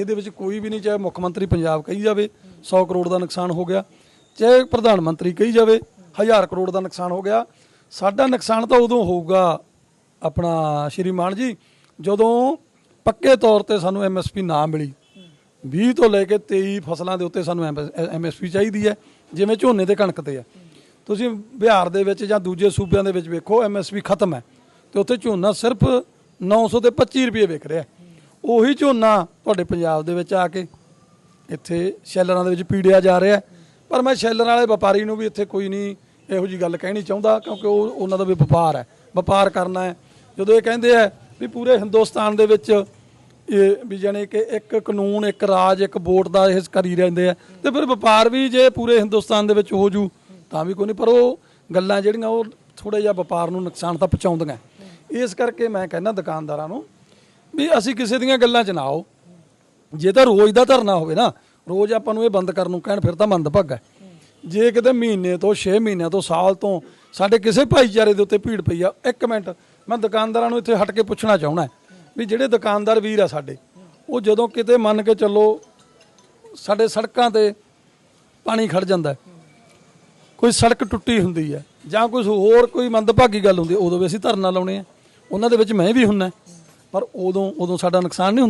ਇਹਦੇ ਵਿੱਚ ਕੋਈ ਵੀ ਨਹੀਂ, ਚਾਹੇ ਮੁੱਖ ਮੰਤਰੀ ਪੰਜਾਬ ਕਹੀ ਜਾਵੇ 100 ਕਰੋੜ ਦਾ ਨੁਕਸਾਨ ਹੋ ਗਿਆ, ਚਾਹੇ ਪ੍ਰਧਾਨ ਮੰਤਰੀ ਕਹੀ ਜਾਵੇ 1000 ਕਰੋੜ ਦਾ ਨੁਕਸਾਨ ਹੋ ਗਿਆ। ਸਾਡਾ ਨੁਕਸਾਨ ਤਾਂ ਉਦੋਂ ਹੋਊਗਾ ਆਪਣਾ ਸ਼੍ਰੀ ਮਾਨ ਜੀ, ਜਦੋਂ ਪੱਕੇ ਤੌਰ ਤੇ ਸਾਨੂੰ ਐਮਐਸਪੀ ਨਾ ਮਿਲੀ। 20 ਤੋਂ ਲੈ ਕੇ 23 ਫਸਲਾਂ ਦੇ ਉੱਤੇ ਸਾਨੂੰ ਐਮਐਸਪੀ ਚਾਹੀਦੀ ਹੈ, ਜਿਵੇਂ ਝੋਨੇ ਤੇ ਕਣਕ ਤੇ ਹੈ। ਤੁਸੀਂ ਬਿਹਾਰ ਦੇ ਵਿੱਚ ਜਾਂ ਦੂਜੇ ਸੂਬਿਆਂ ਦੇ ਵਿੱਚ ਵੇਖੋ ਐਮਐਸਪੀ ਖਤਮ ਹੈ ਤੇ ਉੱਥੇ ਝੋਨਾ ਸਿਰਫ 900 ਤੇ 25 ਰੁਪਏ ਵਿਕ ਰਿਹਾ ਉਹੀ ਝੋਨਾ ਤੁਹਾਡੇ ਪੰਜਾਬ ਦੇ ਵਿੱਚ ਆ ਕੇ ਇੱਥੇ ਸ਼ੈਲਰਾਂ ਦੇ ਵਿੱਚ ਪੀੜਿਆ ਜਾ ਰਿਹਾ ਪਰ ਮੈਂ ਸ਼ੈਲਰ ਵਾਲੇ ਵਪਾਰੀ ਨੂੰ ਵੀ ਇੱਥੇ ਕੋਈ ਨਹੀਂ ਇਹੋ ਜੀ ਗੱਲ ਕਹਿਣੀ ਚਾਹੁੰਦਾ, ਕਿਉਂਕਿ ਉਹ ਉਹਨਾਂ ਦਾ ਵੀ ਵਪਾਰ ਹੈ। ਵਪਾਰ ਕਰਨਾ ਹੈ। ਜਦੋਂ ਇਹ ਕਹਿੰਦੇ ਆ ਵੀ ਪੂਰੇ ਹਿੰਦੁਸਤਾਨ ਦੇ ਵਿੱਚ ਇਹ ਵੀ ਜਾਣੀ ਕਿ ਇੱਕ ਕਾਨੂੰਨ, ਇੱਕ ਰਾਜ, ਇੱਕ ਵੋਟ ਦਾ ਇਹ ਕਰੀ ਰਹਿੰਦੇ ਆ, ਤੇ ਫਿਰ ਵਪਾਰ ਵੀ ਜੇ ਪੂਰੇ ਹਿੰਦੁਸਤਾਨ ਦੇ ਵਿੱਚ ਹੋ ਜੂ, ਤਾਂ ਵੀ ਕੋਈ ਨਹੀਂ। ਪਰ ਉਹ ਗੱਲਾਂ ਜਿਹੜੀਆਂ ਉਹ ਥੋੜੇ ਜਿਹਾ ਵਪਾਰ ਨੂੰ ਨੁਕਸਾਨ ਤਾਂ ਪਹੁੰਚਾਉਂਦੀਆਂ। ਇਸ ਕਰਕੇ ਮੈਂ ਕਹਿੰਦਾ ਦੁਕਾਨਦਾਰਾਂ ਨੂੰ ਵੀ ਅਸੀਂ ਕਿਸੇ ਦੀਆਂ ਗੱਲਾਂ 'ਚ ਨਾ ਆਓ। ਜੇ ਤਾਂ ਰੋਜ਼ ਦਾ ਧਰਨਾ ਹੋਵੇ ਨਾ, ਰੋਜ਼ ਆਪਾਂ ਨੂੰ ਇਹ ਬੰਦ ਕਰਨ ਨੂੰ ਕਹਿਣ, ਫਿਰ ਤਾਂ ਮੰਦਭਾਗਾ ਜੇ ਕਿਤੇ ਮਹੀਨੇ ਤੋਂ 6 ਮਹੀਨਿਆਂ ਤੋਂ ਸਾਲ ਤੋਂ ਸਾਡੇ ਕਿਸੇ ਭਾਈਚਾਰੇ ਦੇ ਉੱਤੇ ਭੀੜ ਪਈ ਆ, ਇੱਕ ਮਿੰਟ, ਮੈਂ ਦੁਕਾਨਦਾਰਾਂ ਨੂੰ ਇੱਥੇ ਹਟ ਕੇ ਪੁੱਛਣਾ ਚਾਹੁੰਦਾ ਵੀ ਜਿਹੜੇ ਦੁਕਾਨਦਾਰ ਵੀਰ ਆ ਸਾਡੇ, ਉਹ ਜਦੋਂ ਕਿਤੇ ਮੰਨ ਕੇ ਚੱਲੋ ਸਾਡੇ ਸੜਕਾਂ ਤੇ ਪਾਣੀ ਖੜ ਜਾਂਦਾ ਕੋਈ ਸੜਕ ਟੁੱਟੀ ਹੁੰਦੀ ਹੈ ਜਾਂ ਕੋਈ ਹੋਰ ਕੋਈ ਮੰਦਭਾਗੀ ਗੱਲ ਹੁੰਦੀ ਉਦੋਂ ਵੀ ਅਸੀਂ ਧਰਨਾ ਲਾਉਣੇ ਆ। ਉਹਨਾਂ ਦੇ ਵਿੱਚ ਮੈਂ ਵੀ ਹੁੰਨਾ ਪਰ ਉਦੋਂ ਉਦੋਂ ਸਾਡਾ ਨੁਕਸਾਨ ਨਹੀਂ ਹੁੰਦਾ।